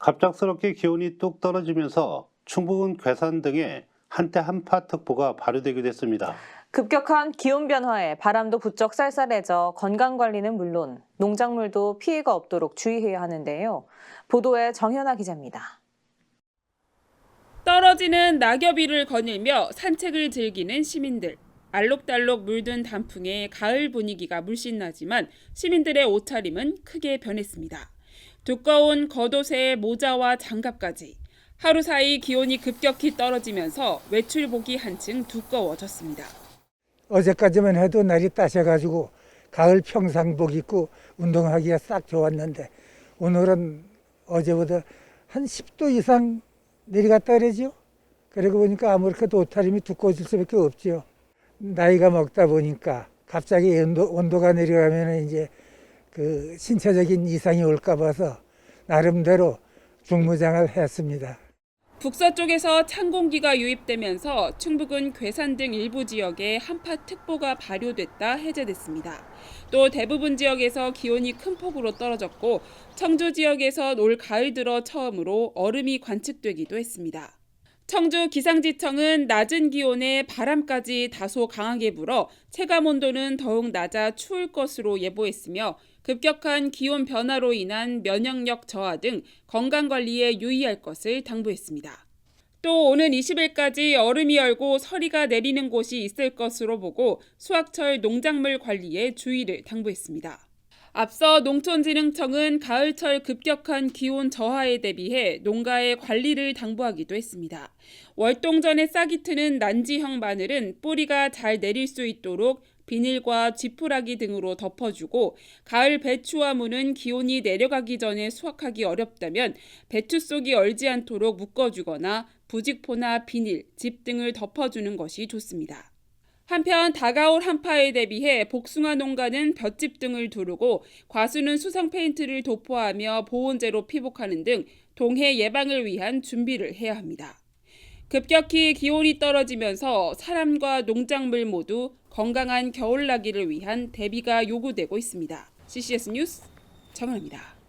갑작스럽게 기온이 뚝 떨어지면서 충북은 괴산 등에 한때 한파특보가 발효되기도 했습니다. 급격한 기온 변화에 바람도 부쩍 쌀쌀해져 건강 관리는 물론 농작물도 피해가 없도록 주의해야 하는데요. 보도에 정현아 기자입니다. 떨어지는 낙엽이를 거닐며 산책을 즐기는 시민들. 알록달록 물든 단풍에 가을 분위기가 물씬 나지만 시민들의 옷차림은 크게 변했습니다. 두꺼운 겉옷에 모자와 장갑까지 하루 사이 기온이 급격히 떨어지면서 외출복이 한층 두꺼워졌습니다. 어제까지만 해도 날이 따셔가지고 가을 평상복 입고 운동하기가 싹 좋았는데 오늘은 어제보다 한 10도 이상 내려갔다 그러지요. 그러고 보니까 아무렇게도 옷차림이 두꺼워질 수밖에 없지요. 나이가 먹다 보니까 갑자기 온도, 온도가 내려가면 이제 그 신체적인 이상이 올까 봐서 나름대로 중무장을 했습니다. 북서 쪽에서 찬 공기가 유입되면서 충북은 괴산 등 일부 지역에 한파특보가 발효됐다 해제됐습니다. 또 대부분 지역에서 기온이 큰 폭으로 떨어졌고 청주 지역에서 올 가을 들어 처음으로 얼음이 관측되기도 했습니다. 청주 기상지청은 낮은 기온에 바람까지 다소 강하게 불어 체감 온도는 더욱 낮아 추울 것으로 예보했으며 급격한 기온 변화로 인한 면역력 저하 등 건강 관리에 유의할 것을 당부했습니다. 또 오는 20일까지 얼음이 얼고 서리가 내리는 곳이 있을 것으로 보고 수확철 농작물 관리에 주의를 당부했습니다. 앞서 농촌진흥청은 가을철 급격한 기온 저하에 대비해 농가의 관리를 당부하기도 했습니다. 월동전에 싹이 트는 난지형 마늘은 뿌리가 잘 내릴 수 있도록 비닐과 지푸라기 등으로 덮어주고 가을 배추와 무는 기온이 내려가기 전에 수확하기 어렵다면 배추 속이 얼지 않도록 묶어주거나 부직포나 비닐, 집 등을 덮어주는 것이 좋습니다. 한편 다가올 한파에 대비해 복숭아 농가는 볏짚 등을 두르고 과수는 수성 페인트를 도포하며 보온재로 피복하는 등 동해 예방을 위한 준비를 해야 합니다. 급격히 기온이 떨어지면서 사람과 농작물 모두 건강한 겨울 나기를 위한 대비가 요구되고 있습니다. CCS 뉴스 정은입니다.